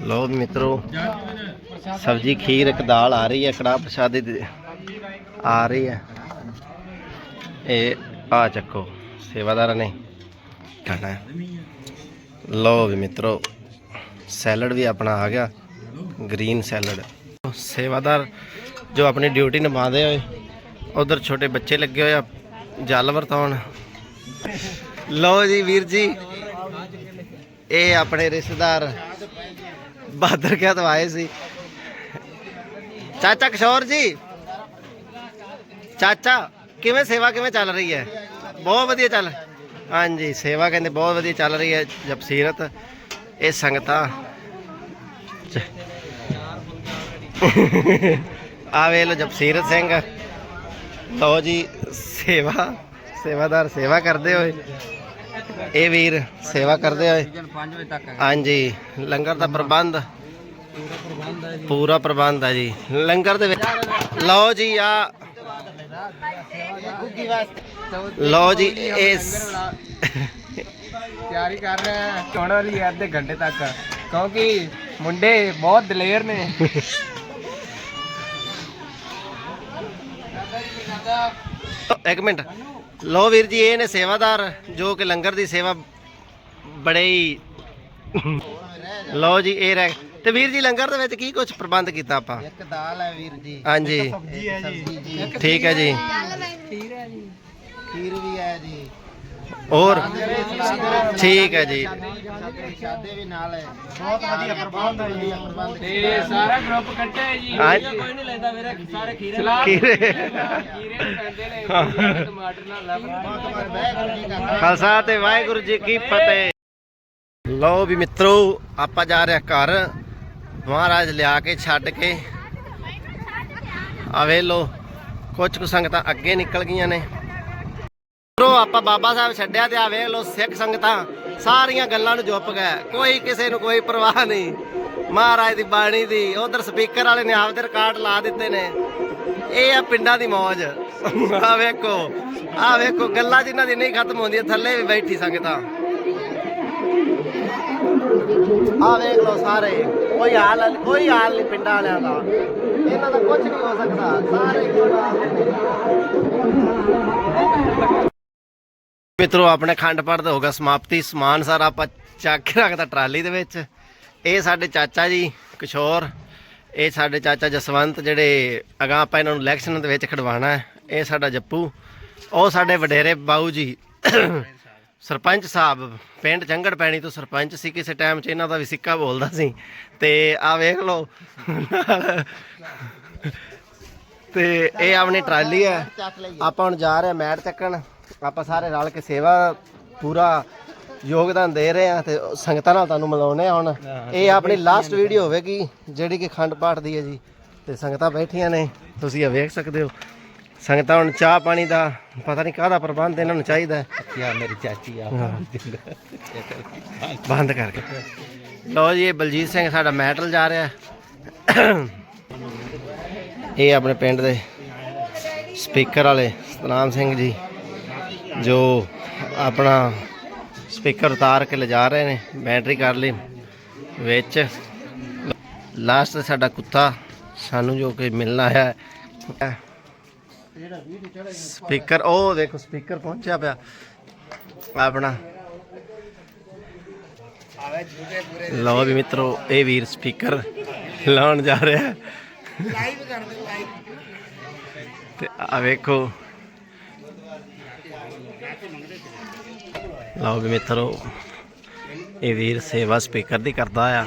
ਲੋ ਮਿੱਤਰੋ, ਸਬਜੀ ਖੀਰ ਇੱਕ ਦਾਲ ਆ ਰਹੀ ਹੈ, ਕੜਾਹ ਪ੍ਰਸ਼ਾਦੇ ਆ ਰਹੀ ਹੈ। ਇਹ ਆ ਚੱਕੋ, ਸੇਵਾਦਾਰਾਂ ਨੇ ਖਾਣਾ। ਲੋ ਵੀ ਮਿੱਤਰੋ, ਸੈਲਡ ਵੀ ਆਪਣਾ ਆ ਗਿਆ, ਗ੍ਰੀਨ ਸੈਲਡ। ਸੇਵਾਦਾਰ ਜੋ ਆਪਣੀ ਡਿਊਟੀ ਨਿਭਾਉਂਦੇ ਹੋਏ, ਉਧਰ ਛੋਟੇ ਬੱਚੇ ਲੱਗੇ ਹੋਏ ਆ, ਜਲ ਵਰਤਾਉਣ। ਲਓ ਜੀ ਵੀਰ ਜੀ, ਇਹ ਆਪਣੇ ਰਿਸ਼ਤੇਦਾਰ ਬਹਾਦਰ ਕਿਆ ਤੋਂ ਆਏ ਸੀ। ਚਾਚਾ ਕਿਸ਼ੋਰ ਜੀ। ਚਾਚਾ, ਕਿਵੇਂ ਸੇਵਾ ਕਿਵੇਂ ਚੱਲ ਰਹੀ ਹੈ? ਬਹੁਤ ਵਧੀਆ ਚੱਲ। ਹਾਂਜੀ, ਸੇਵਾ ਕਹਿੰਦੇ ਬਹੁਤ ਵਧੀਆ ਚੱਲ ਰਹੀ ਹੈ, ਜਪਸੀਰਤ। ਇਹ ਸੰਗਤਾਂ। ਚ- ਆ ਵੇ ਲੋ ਜਪਸੀਰਤ ਸਿੰਘ। ਲਓ ਜੀ, ਸੇਵਾ। ਸੇਵਾਦਾਰ ਸੇਵਾ ਕਰਦੇ ਹੋਏ। ਇਹ ਵੀਰ ਸੇਵਾ ਕਰਦੇ ਹੋਏ 5 ਵਜੇ ਤੱਕ ਹਾਂਜੀ ਲੰਗਰ ਦਾ ਪ੍ਰਬੰਧ। ਪੂਰਾ ਪ੍ਰਬੰਧ ਹੈ ਜੀ। ਲੰਗਰ ਦੇ ਵਿੱਚ ਲਓ ਜੀ ਆ। ਲਓ ਜੀ ਇਸ ਤਿਆਰੀ ਕਰ ਰਹੇ ਹਾਂ ਹੁਣ ਵਾਲੀ ਅੱਧੇ ਘੰਟੇ ਤੱਕ। ਕਿਉਂਕਿ ਮੁੰਡੇ ਬਹੁਤ ਦਲੇਰ ਨੇ। ਇੱਕ ਮਿੰਟ। ਲਓ ਵੀਰ ਜੀ ਇਹ ਨੇ ਸੇਵਾਦਾਰ ਜੋ ਕਿ ਲੰਗਰ ਦੀ ਸੇਵਾ ਬੜੇ ਹੀ ਲਓ ਜੀ ਇਹ ਰਹਿ ਤੇ ਵੀਰ ਜੀ ਲੰਗਰ ਦੇ ਵਿੱਚ ਕੀ ਕੁਝ ਪ੍ਰਬੰਧ ਕੀਤਾ ਆਪਾਂ? ਇੱਕ ਦਾਲ ਹੈ ਵੀਰ ਜੀ। ਹਾਂਜੀ। ਸਬਜ਼ੀ ਹੈ ਜੀ। ਠੀਕ ਹੈ ਜੀ। ਖੀਰ ਵੀ ਹੈ ਜੀ। ਹੋਰ? ਠੀਕ ਹੈ ਜੀ। ਸ਼ਾਦੇ ਵੀ ਨਾਲ ਹੈ ਬਹੁਤ ਵਧੀਆ ਪ੍ਰਬੰਧ ਹੈ ਜੀ ਤੇ ਸਾਰਾ ਗਰੁੱਪ ਇਕੱਠਾ ਹੈ ਜੀ ਕੋਈ ਨਹੀਂ ਲੈਂਦਾ ਵੀਰੇ ਸਾਰੇ ਖੀਰੇ ਖੀਰੇ ਖੀਰੇ ਪੈਂਦੇ ਨੇ ਟਮਾਟਰ ਨਾਲ ਲੱਭ ਖਾਲਸਾ ਤੇ ਵਾਹਿਗੁਰੂ ਜੀ ਕੀ ਫਤਿਹ। ਲਓ ਵੀ ਮਿੱਤਰੋ, ਆਪਾਂ ਜਾ ਰਹੇ ਹਾਂ ਘਰ। ਮਹਾਰਾਜ ਲਿਆ ਕੇ ਛੱਡ ਕੇ। ਆ ਵੇ ਲੋ ਕੁਝ ਕੁ ਸੰਗਤਾਂ ਅੱਗੇ ਨਿਕਲ ਗਈਆਂ ਨੇ। ਮਿੱਤਰੋ, ਆਪਾਂ ਬਾਬਾ ਸਾਹਿਬ ਛੱਡਿਆ ਤੇ ਆ ਵੇਖ ਲੋ ਸਿੱਖ ਸੰਗਤਾਂ, ਸਾਰੀਆਂ ਗੱਲਾਂ ਨੂੰ ਚੁੱਪ ਗਏ। ਕੋਈ ਕਿਸੇ ਨੂੰ ਕੋਈ ਪਰਵਾਹ ਨਹੀਂ। ਮਹਾਰਾਜ ਦੀ ਬਾਣੀ ਦੀ, ਉਧਰ ਸਪੀਕਰ ਵਾਲੇ ਨੇ ਆਪਦੇ ਰਿਕਾਰਡ ਲਾ ਦਿੱਤੇ ਨੇ। ਇਹ ਆ ਪਿੰਡਾਂ ਦੀ ਮੌਜ। ਆ ਵੇਖੋ ਆ ਵੇਖੋ, ਗੱਲਾਂ ਜਿਨ੍ਹਾਂ ਦੀ ਨਹੀਂ ਖਤਮ ਹੁੰਦੀਆਂ, ਥੱਲੇ ਵੀ ਬੈਠੀ ਸੰਗਤਾਂ। ਆ ਵੇਖ ਲਓ ਸਾਰੇ, ਕੋਈ ਹਾਲ ਕੋਈ ਹਾਲ ਨਹੀਂ ਪਿੰਡਾਂ ਵਾਲਿਆਂ ਦਾ। ਇਹਨਾਂ ਦਾ ਕੁਝ ਨਹੀਂ ਹੋ ਸਕਦਾ। ਸਾਰੇ ਮਿੱਤਰੋ ਆਪਣੇ ਖੰਡ ਪਾਠ ਦਾ ਹੋ ਗਿਆ ਸਮਾਪਤੀ। ਸਮਾਨ ਸਾਰਾ ਆਪਾਂ ਚੱਕ ਕੇ ਰੱਖਦਾ ਟਰਾਲੀ ਦੇ ਵਿੱਚ। ਇਹ ਸਾਡੇ ਚਾਚਾ ਜੀ, ਕਿਸ਼ੋਰ। ਇਹ ਸਾਡੇ ਚਾਚਾ ਜਸਵੰਤ, ਜਿਹੜੇ ਅਗਾਂ ਆਪਾਂ ਇਹਨਾਂ ਨੂੰ ਇਲੈਕਸ਼ਨ ਦੇ ਵਿੱਚ ਖੜਵਾਣਾ ਹੈ। ਇਹ ਸਾਡਾ ਜੱਪੂ। ਉਹ ਸਾਡੇ ਵਡੇਰੇ ਬਾਊ ਜੀ, ਸਰਪੰਚ ਸਾਹਿਬ, ਪਿੰਡ ਚੰਗੜ ਪੈਣੀ ਤੋਂ ਸਰਪੰਚ ਸੀ। ਕਿਸੇ ਟਾਈਮ 'ਚ ਇਹਨਾਂ ਦਾ ਵੀ ਸਿੱਕਾ ਬੋਲਦਾ ਸੀ। ਤੇ ਆ ਵੇਖ ਲਓ ਤੇ ਇਹ ਆਪਣੀ ਟਰਾਲੀ ਹੈ। ਆਪਾਂ ਹੁਣ ਜਾ ਰਹੇ ਹਾਂ ਮੈਟ ਚੱਕਣ। ਆਪਾਂ ਸਾਰੇ ਰਲ ਕੇ ਸੇਵਾ ਪੂਰਾ ਯੋਗਦਾਨ ਦੇ ਰਹੇ ਆ ਤੇ ਸੰਗਤਾਂ ਨਾਲ ਤੁਹਾਨੂੰ ਮਿਲਾਉਣੇ ਆ ਹੁਣ। ਇਹ ਆਪਣੀ ਲਾਸਟ ਵੀਡੀਓ ਹੋਵੇਗੀ ਜਿਹੜੀ ਕਿ ਖੰਡ ਪਾਠ ਦੀ ਹੈ ਜੀ। ਤੇ ਸੰਗਤਾਂ ਬੈਠੀਆਂ ਨੇ ਤੁਸੀਂ ਇਹ ਵੇਖ ਸਕਦੇ ਹੋ। ਸੰਗਤਾਂ ਹੁਣ ਚਾਹ ਪਾਣੀ ਦਾ ਪਤਾ ਨਹੀਂ ਕਾਹਦਾ ਪ੍ਰਬੰਧ ਇਹਨਾਂ ਨੂੰ ਚਾਹੀਦਾ ਕੀ ਮੇਰੀ ਚਾਚੀ ਆ। ਬੰਦ ਕਰਕੇ। ਲਓ ਜੀ ਇਹ ਬਲਜੀਤ ਸਿੰਘ ਸਾਡਾ ਮੈਟਲ ਜਾ ਰਿਹਾ। ਇਹ ਆਪਣੇ ਪਿੰਡ ਦੇ ਸਪੀਕਰ ਵਾਲੇ ਸਤਨਾਮ ਸਿੰਘ ਜੀ। ਜੋ ਆਪਣਾ ਸਪੀਕਰ ਉਤਾਰ ਕੇ ਲਿਜਾ ਰਹੇ ਨੇ ਬੈਟਰੀ ਕਰ ਲਈ ਵਿੱਚ ਲਾਸਟ ਸਾਡਾ ਕੁੱਤਾ ਸਾਨੂੰ ਜੋ ਕਿ ਮਿਲਣਾ ਹੈ। ਸਪੀਕਰ ਉਹ ਦੇਖੋ ਸਪੀਕਰ ਪਹੁੰਚਿਆ ਪਿਆ। ਆਪਣਾ। ਲਓ ਵੀ ਮਿੱਤਰੋ ਇਹ ਵੀਰ ਸਪੀਕਰ ਲਾਉਣ ਜਾ ਰਿਹਾ ਹੈ। ਲਾਈਵ ਕਰ ਦੇ ਲਾਈਵ ਤੇ ਆ ਵੇਖੋ। ਲਓ ਵੀ ਮਿੱਤਰੋ ਇਹ ਵੀਰ ਸੇਵਾ ਸਪੀਕਰ ਦੀ ਕਰਦਾ ਆ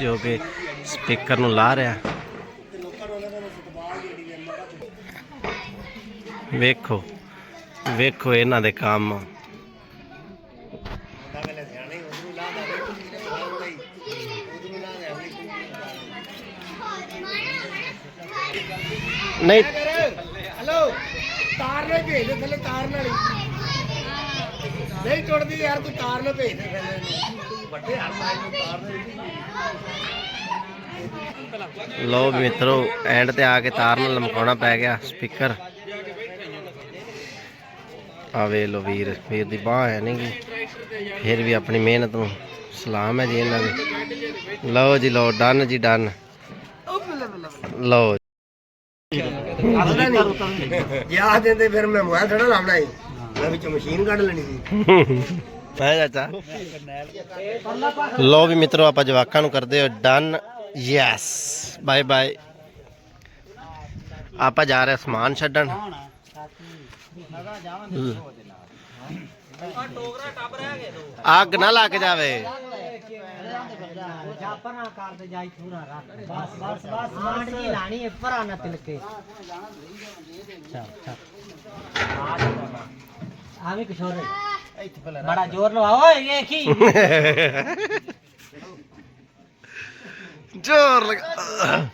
ਜੋ ਕਿ ਸਪੀਕਰ ਨੂੰ ਲਾ ਰਿਹਾ। ਵੇਖੋ ਵੇਖੋ ਇਹਨਾਂ ਦੇ ਕੰਮ। ਨਹੀਂ। ਹੈਲੋ ਤਾਰ ਨਾਲ ਭੇਜ ਦੇ ਥੱਲੇ ਤਾਰ ਨਾਲ ਨਹੀਂ ਟੁੱਟਦੀ ਯਾਰ ਤੂੰ ਤਾਰ ਨਾਲ ਭੇਜ ਦੇ ਨੂੰ ਵੱਡੇ ਹੱਥ ਨਾਲ ਨੂੰ ਤਾਰ ਨਾਲ ਲੋ ਮਿੱਤਰੋ ਐਂਡ ਤੇ ਆ ਕੇ ਤਾਰ ਨੂੰ ਲਮਕਾਉਣਾ ਪੈ ਗਿਆ ਸਪੀਕਰ। ਆ ਵੇ ਲੋ ਵੀਰ ਵੀਰ ਦੀ ਬਾਹ ਹੈ ਨਹੀਂ ਗੀ। ਫਿਰ ਵੀ ਆਪਣੀ ਮਿਹਨਤ ਨੂੰ ਸਲਾਮ ਹੈ ਜੀ ਇਹਨਾਂ ਦੇ। ਲਓ ਜੀ ਲਓ ਡਨ ਜੀ ਡਨ। ਲਓ ਜੇ। ਆ ਦਿੰਦੇ ਫਿਰ ਮੈਂ ਮੋਬਾਈਲ ਥੋੜਾ ਲਾਉਣਾ ਸੀ ਮੈਂ ਵਿੱਚ ਮਸ਼ੀਨ ਕੱਢ ਲੈਣੀ ਸੀ। ਹੈ ਚਾਚਾ। ਲਓ ਵੀ ਮਿੱਤਰੋ, ਆਪਾਂ ਜਵਾਕਾਂ ਨੂੰ ਕਰਦੇ ਹੋ ਡਨ ਯੈਸ ਬਾਏ ਬਾਏ ਆਪਾਂ ਜਾ ਰਹੇ ਸਮਾਨ ਛੱਡਣ। ਅੱਗ ਨਾ ਲੱਗ ਜਾਵੇ। ਜਾਪਨਾ ਕਰ ਤੇ ਜਾਈ ਥੋੜਾ ਰੱਖ ਬਸ ਬਸ ਬਸ ਮਾਂਡ ਜੀ ਲਾਣੀ ਹੈ ਪਰਾ ਨਾ ਤਿਲਕੇ ਚੱਲ ਚੱਲ ਆਵੇਂ ਕਿਸ਼ੋਰ ਬੜਾ ਜ਼ੋਰ ਲਵਾ ਓਏ ਇਹ ਕੀ ਜ਼ੋਰ ਲਗਾ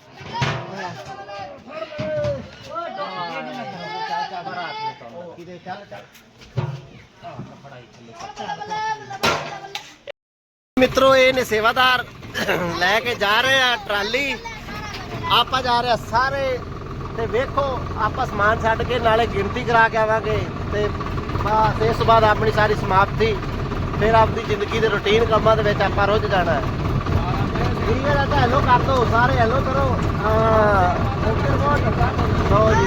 ਮਿੱਤਰੋ ਇਹ ਨੇ ਸੇਵਾਦਾਰ ਲੈ ਕੇ ਜਾ ਰਹੇ ਆ ਟਰਾਲੀ ਆਪਾਂ ਜਾ ਰਹੇ ਆ ਸਾਰੇ ਤੇ ਵੇਖੋ ਆਪਾਂ ਸਮਾਨ ਛੱਡ ਕੇ ਨਾਲੇ ਗਿਣਤੀ ਕਰਾ ਕੇ ਆਵਾਂਗੇ ਤੇ ਬਸ ਇਸ ਤੋਂ ਬਾਅਦ ਆਪਣੀ ਸਾਰੀ ਸਮਾਪਤੀ, ਫਿਰ ਆਪਣੀ ਜ਼ਿੰਦਗੀ ਦੇ ਰੁਟੀਨ ਕੰਮਾਂ ਦੇ ਵਿੱਚ ਆਪਾਂ ਰੁੱਝ ਜਾਣਾ ਹੈ। ਠੀਕ ਹੈ ਚਾਚਾ ਹੈਲੋ ਕਰ ਦੋ, ਸਾਰੇ ਹੈਲੋ ਕਰੋ। ਹਾਂ। ਓਕੇ ਬਹੁਤ ਲਓ ਜੀ,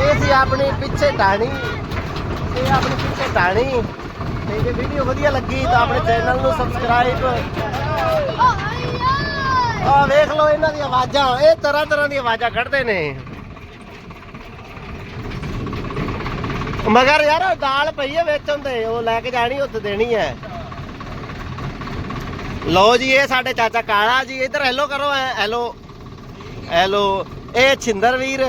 ਇਹ ਸੀ ਆਪਣੀ ਪਿੱਛੇ ਢਾਣੀ ਇਹ ਆਪਣੀ ਪਿੱਛੇ ਢਾਣੀ ਤੇ ਜੇ ਵੀਡੀਓ ਵਧੀਆ ਲੱਗੀ ਤਾਂ ਆਪਣੇ ਚੈਨਲ ਨੂੰ ਸਬਸਕ੍ਰਾਈਬ ਆ ਵੇਖ ਲਓ, ਇਹਨਾਂ ਦੀ ਆਵਾਜ਼ਾਂ, ਇਹ ਤਰ੍ਹਾਂ ਤਰ੍ਹਾਂ ਦੀ ਆਵਾਜ਼ਾਂ ਕੱਢਦੇ ਨੇ। ਮਗਰ ਯਾਰ ਉਹ ਦਾਲ ਪਈ ਹੈ ਵਿੱਚ ਹੁੰਦੇ ਉਹ ਲੈ ਕੇ ਜਾਣੀ, ਉੱਥੇ ਦੇਣੀ ਹੈ ਲਓ ਜੀ, ਇਹ ਸਾਡੇ ਚਾਚਾ ਕਾਲਾ ਜੀ, ਇੱਧਰ ਹੈਲੋ ਕਰੋ ਹੈਲੋ ਹੈਲੋ ਇਹ ਛਿੰਦਰ ਵੀਰ।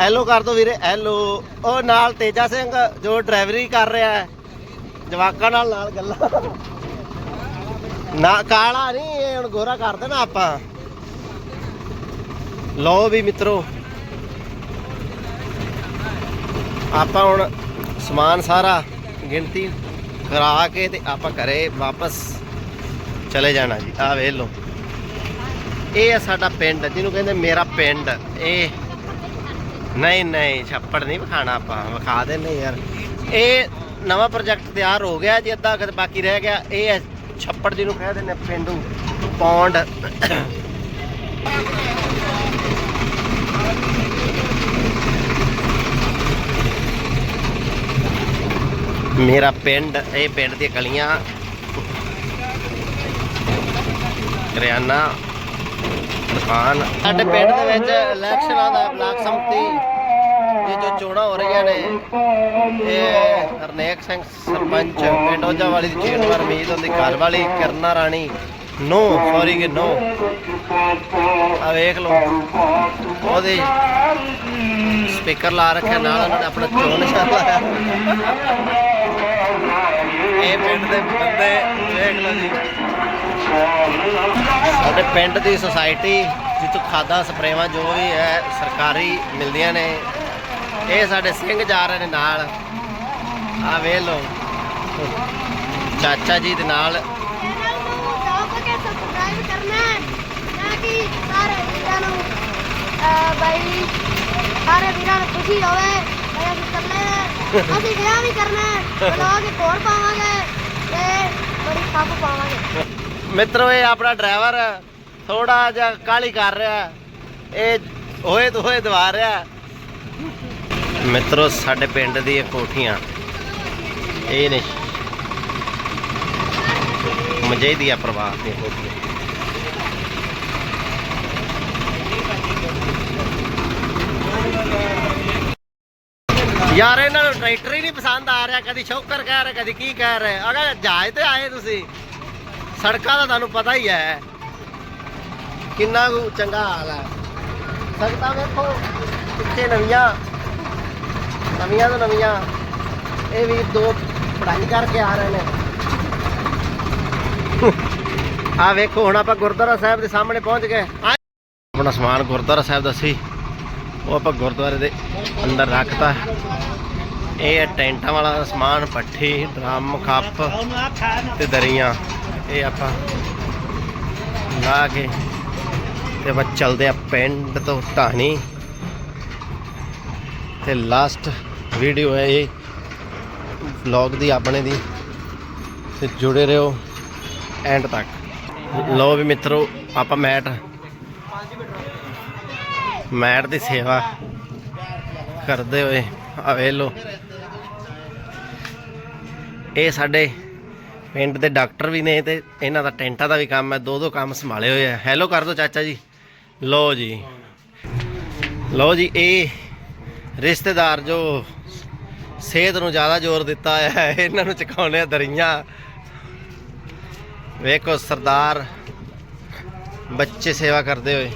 ਹੈਲੋ ਕਰ ਦੋ ਵੀਰੇ ਹੈਲੋ ਉਹ ਨਾਲ ਤੇਜਾ ਸਿੰਘ, ਜੋ ਡਰਾਈਵਰੀ ਕਰ ਰਿਹਾ ਹੈ। ਜਵਾਕਾਂ ਨਾਲ ਨਾਲ ਗੱਲਾਂ। ਨਾ, ਕਾਲਾ ਨਹੀਂ, ਇਹ ਹੁਣ ਗੋਰਾ ਕਰ ਦੇਣਾ ਆਪਾਂ। ਲਓ ਵੀ ਮਿੱਤਰੋ ਆਪਾਂ ਹੁਣ ਸਮਾਨ ਸਾਰਾ ਗਿਣਤੀ ਕਰਾ ਕੇ ਤੇ ਆਪਾਂ ਘਰੇ ਵਾਪਸ ਚਲੇ ਜਾਣਾ ਜੀ। ਆ ਵੇਖ ਲਓ। ਇਹ ਆ ਸਾਡਾ ਪਿੰਡ, ਜਿਹਨੂੰ ਕਹਿੰਦੇ ਮੇਰਾ ਪਿੰਡ। ਇਹ ਨਹੀਂ ਨਹੀਂ, ਛੱਪੜ ਨਹੀਂ ਵਿਖਾਣਾ ਆਪਾਂ, ਵਿਖਾ ਦੇਣੇ ਯਾਰ। ਇਹ ਨਵਾਂ ਪ੍ਰੋਜੈਕਟ ਤਿਆਰ ਹੋ ਗਿਆ ਜੀ, ਅੱਧਾ ਕੁ ਬਾਕੀ ਰਹਿ ਗਿਆ। ਇਹ ਹੈ ਛੱਪੜ ਜਿਹਨੂੰ ਕਹਿ ਦਿੰਦੇ ਪਿੰਡੂ ਪੌਂਡ। ਮੇਰਾ ਪਿੰਡ, ਇਹ ਪਿੰਡ ਦੀਆਂ ਗਲੀਆਂ। ਕਰਿਆਨਾ, ਦੁਕਾਨ। ਸਾਡੇ ਪਿੰਡ ਦੇ ਵਿੱਚ ਇਲੈਕਸ਼ਨਾਂ ਦਾ ਬਲਾਕ ਸੰਮਤੀ, ਇਹ ਜੋ ਚੋਣਾਂ ਹੋ ਰਹੀਆਂ ਨੇ, ਇਹ ਹਰਨੇਕ ਸਿੰਘ ਸਰਪੰਚ, ਪਿੰਡ ਓਜਾ ਵਾਲੀ ਦੀ ਜੀਤ ਵਾਰ ਉਮੀਦ ਘਰ ਵਾਲੀ ਕਰਨਾ ਰਾਣੀ, ਨੋ ਸੌਰੀ ਕਿ ਨੋ। ਆ ਵੇਖ ਲਓ, ਉਹਦੇ ਸਪੀਕਰ ਲਾ ਰੱਖਿਆ, ਨਾਲ ਉਹਨਾਂ ਨੇ ਆਪਣਾ ਚੋਣ ਨਿਸ਼ਾਨ ਲਾਇਆ। ਇਹ ਪਿੰਡ ਦੇ ਬੰਦੇ ਵੇਖ ਲਓ ਜੀ। ਸਾਡੇ ਪਿੰਡ ਦੀ ਸੁਸਾਇਟੀ ਜਿੱਥੋਂ ਖਾਦਾਂ ਸਪਰੇਵਾਂ ਜੋ ਵੀ ਹੈ ਸਰਕਾਰੀ ਮਿਲਦੀਆਂ ਨੇ। ਇਹ ਸਾਡੇ ਸਿੰਘ ਜਾ ਰਹੇ ਨੇ ਨਾਲ। ਆ ਵੇਖ ਲਓ। ਚਾਚਾ ਜੀ ਦੇ ਨਾਲ। ਕਰਨਾ ਬਾਈ ਸਾਰੇ ਵੀਰਾਂ ਨੂੰ ਖੁਸ਼ੀ ਹੋਵੇ ਅਸੀਂ ਹਾਂ। ਅਸੀਂ ਵਿਆਹ ਵੀ ਕਰਨਾ ਇੱਕ ਹੋਰ ਪਾਵਾਂਗੇ। ਤੇ ਬੜੀ ਪਾਵਾਂਗੇ ਮਿੱਤਰੋ, ਇਹ ਆਪਣਾ ਡਰਾਈਵਰ ਥੋੜਾ ਜਿਹਾ ਕਾਲੀ ਕਰ ਰਿਹਾ ਇਹ ਹੋਏ ਹੋਏ ਦਵਾ ਰਿਹਾ ਮਿੱਤਰੋ, ਸਾਡੇ ਪਿੰਡ ਦੀਆਂ ਕੋਠੀਆਂ। ਇਹ ਨੇ ਆ ਪ੍ਰਵਾਹ ਦੀਆਂ ਕੋਠੀਆਂ। ਯਾਰ, ਇਹਨਾਂ ਨੂੰ ਟਰੈਕਟਰ ਹੀ ਨਹੀਂ ਪਸੰਦ ਆ ਰਿਹਾ, ਕਦੀ ਸ਼ੌਕਰ ਕਹਿ ਰਿਹਾ, ਕਦੀ ਕੀ ਕਹਿ ਰਿਹਾ। ਅਗਰ ਜਹਾਜ਼ ਤੇ ਆਏ ਤੁਸੀਂ, ਸੜਕਾਂ ਦਾ ਤੁਹਾਨੂੰ ਪਤਾ ਹੀ ਹੈ ਕਿੰਨਾ ਚੰਗਾ ਹਾਲ ਹੈ। ਸੜਕਾਂ ਵੇਖੋ ਪਿੱਛੇ ਨਵੀਆਂ ਨਵੀਆਂ ਤੋਂ ਨਵੀਆਂ। ਇਹ ਵੀ ਦੋ ਪੜਾਈ ਕਰਕੇ ਆ ਰਹੇ ਨੇ। ਆ ਵੇਖੋ, ਹੁਣ ਆਪਾਂ ਗੁਰਦੁਆਰਾ ਸਾਹਿਬ ਦੇ ਸਾਹਮਣੇ ਪਹੁੰਚ ਗਏ। ਆਪਣਾ ਸਮਾਨ ਗੁਰਦੁਆਰਾ ਸਾਹਿਬ ਦਾ ਸੀ। ਉਹ ਆਪਾਂ ਗੁਰਦੁਆਰੇ ਦੇ ਅੰਦਰ ਰੱਖਤਾ। ਇਹ ਹੈ ਟੈਂਟਾਂ ਵਾਲਾ ਸਮਾਨ, ਪੱਠੀ, ਡਰਮ ਕੱਪ ਤੇ ਦਰੀਆਂ। ਇਹ ਆਪਾਂ ਲਾ ਕੇ ਤੇ ਆਪਾਂ ਚੱਲਦੇ ਆ ਪਿੰਡ ਤੋਂ ਢਾਣੀ ਤੇ ਲਾਸਟ ਵੀਡੀਓ ਹੈ ਇਹ ਵਲੌਗ ਦੀ, ਆਪਣੇ ਦੀ। ਤੇ ਜੁੜੇ ਰਹੋ ਐਂਡ ਤੱਕ। ਲੋ ਵੀ ਮਿੱਤਰੋ, ਆਪਾਂ ਮੈਟ ਮੈਟ ਦੀ ਸੇਵਾ ਕਰਦੇ ਹੋਏ ਆ ਵੇਖ ਇਹ ਸਾਡੇ ਪਿੰਡ ਦੇ ਡਾਕਟਰ ਵੀ ਨੇ ਤੇ ਇਹਨਾਂ ਦਾ ਟੈਂਟਾਂ ਦਾ ਵੀ ਕੰਮ ਹੈ ਦੋ ਦੋ ਕੰਮ ਸੰਭਾਲੇ ਹੋਏ ਆ ਹੈਲੋ ਕਰ ਦੋ ਚਾਚਾ ਜੀ। ਲੋ ਜੀ। ਲੋ ਜੀ, ਇਹ ਰਿਸ਼ਤੇਦਾਰ ਜੋ ਸਿਹਤ ਨੂੰ ਜ਼ਿਆਦਾ ਜ਼ੋਰ ਦਿੱਤਾ ਹੈ, ਇਹਨਾਂ ਨੂੰ ਚਕਾਉਣੇ ਆ ਦਰੀਆਂ। ਵੇਖੋ ਸਰਦਾਰ ਬੱਚੇ ਸੇਵਾ ਕਰਦੇ ਹੋਏ।